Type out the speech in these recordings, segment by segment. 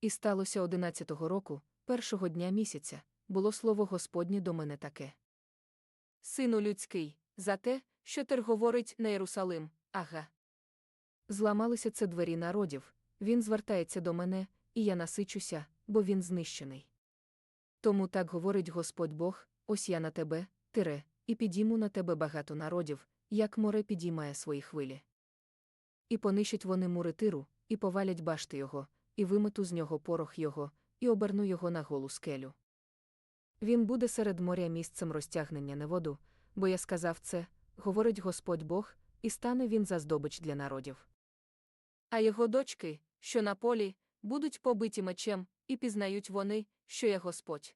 І сталося одинадцятого року, першого дня місяця, було слово Господнє до мене таке. Сину людський, за те, що тер говорить на Єрусалим, ага. Зламалися це двері народів, він звертається до мене, і я насичуся, бо він знищений. Тому так говорить Господь Бог: ось я на тебе, тире, і підійму на тебе багато народів, як море підіймає свої хвилі. І понищать вони мури тиру, і повалять башти його, і вимету з нього порох його, і оберну його на голу скелю. Він буде серед моря місцем розтягнення неводу, бо я сказав це, говорить Господь Бог, і стане він за здобич для народів. А його дочки, що на полі, будуть побиті мечем, і пізнають вони, що я Господь.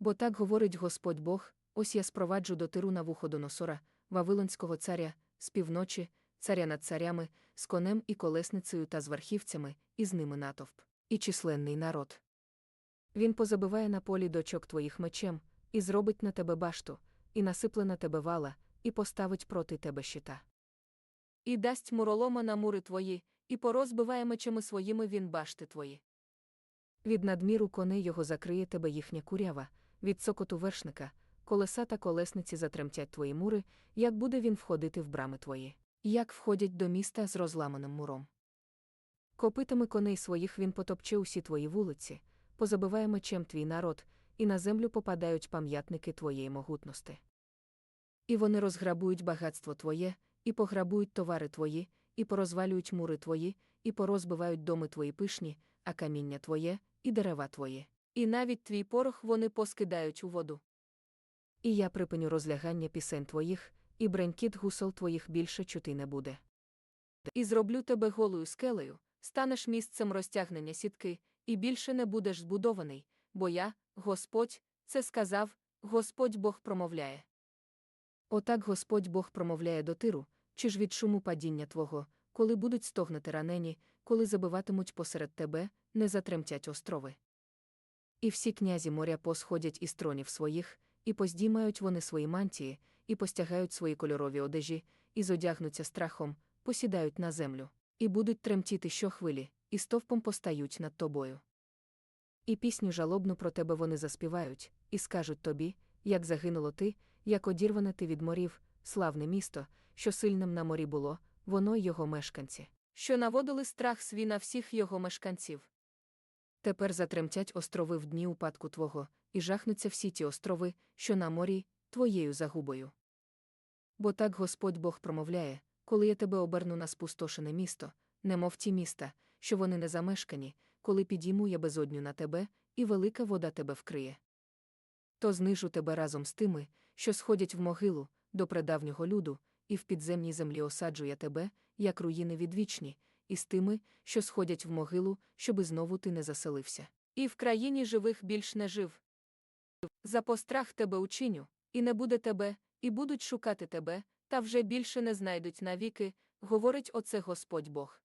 Бо так говорить Господь Бог: ось я спроваджу до тиру на Вуходоносора, Вавилонського царя, з півночі, царя над царями, з конем і колесницею та з верхівцями, і з ними натовп, і численний народ. Він позабиває на полі дочок твоїх мечем, і зробить на тебе башту, і насипле на тебе вала, і поставить проти тебе щита. І дасть муролома на мури твої, і порозбиває мечами своїми він башти твої. Від надміру коней його закриє тебе їхня курява, від цокоту вершника, колеса та колесниці затремтять твої мури, як буде він входити в брами твої, як входять до міста з розламаним муром. Копитами коней своїх він потопче усі твої вулиці, позабиває мечем твій народ, і на землю попадають пам'ятники твоєї могутності. І вони розграбують багатство твоє, і пограбують товари твої, і порозвалюють мури твої, і порозбивають доми твої пишні, а каміння твоє, і дерева твої. І навіть твій порох вони поскидають у воду. І я припиню розлягання пісень твоїх, і бренькіт гусел твоїх більше чути не буде. І зроблю тебе голою скелею, станеш місцем розтягнення сітки, і більше не будеш збудований, бо я, Господь, це сказав, Господь Бог промовляє. Отак Господь Бог промовляє до тиру, чи ж від шуму падіння твого, коли будуть стогнати ранені, коли забиватимуть посеред тебе, не затремтять острови. І всі князі моря посходять із тронів своїх, і поздіймають вони свої мантії, і постягають свої кольорові одежі, і зодягнуться страхом, посідають на землю, і будуть тремтіти щохвилі, і стовпом постають над тобою. І пісню жалобну про тебе вони заспівають, і скажуть тобі, як загинуло ти, як одірване ти від морів, славне місто, що сильним на морі було, воно й його мешканці, що наводили страх свій на всіх його мешканців. Тепер затремтять острови в дні упадку твого, і жахнуться всі ті острови, що на морі, твоєю загубою. Бо так Господь Бог промовляє, коли я тебе оберну на спустошене місто, немов ті міста, що вони не замешкані, коли підійму я безодню на тебе, і велика вода тебе вкриє. То знижу тебе разом з тими, що сходять в могилу, до предавнього люду, і в підземній землі осаджу я тебе, як руїни відвічні, і з тими, що сходять в могилу, щоби знову ти не заселився. І в країні живих більш не жив. За пострах тебе учиню, і не буде тебе, і будуть шукати тебе, та вже більше не знайдуть навіки, говорить оце Господь Бог.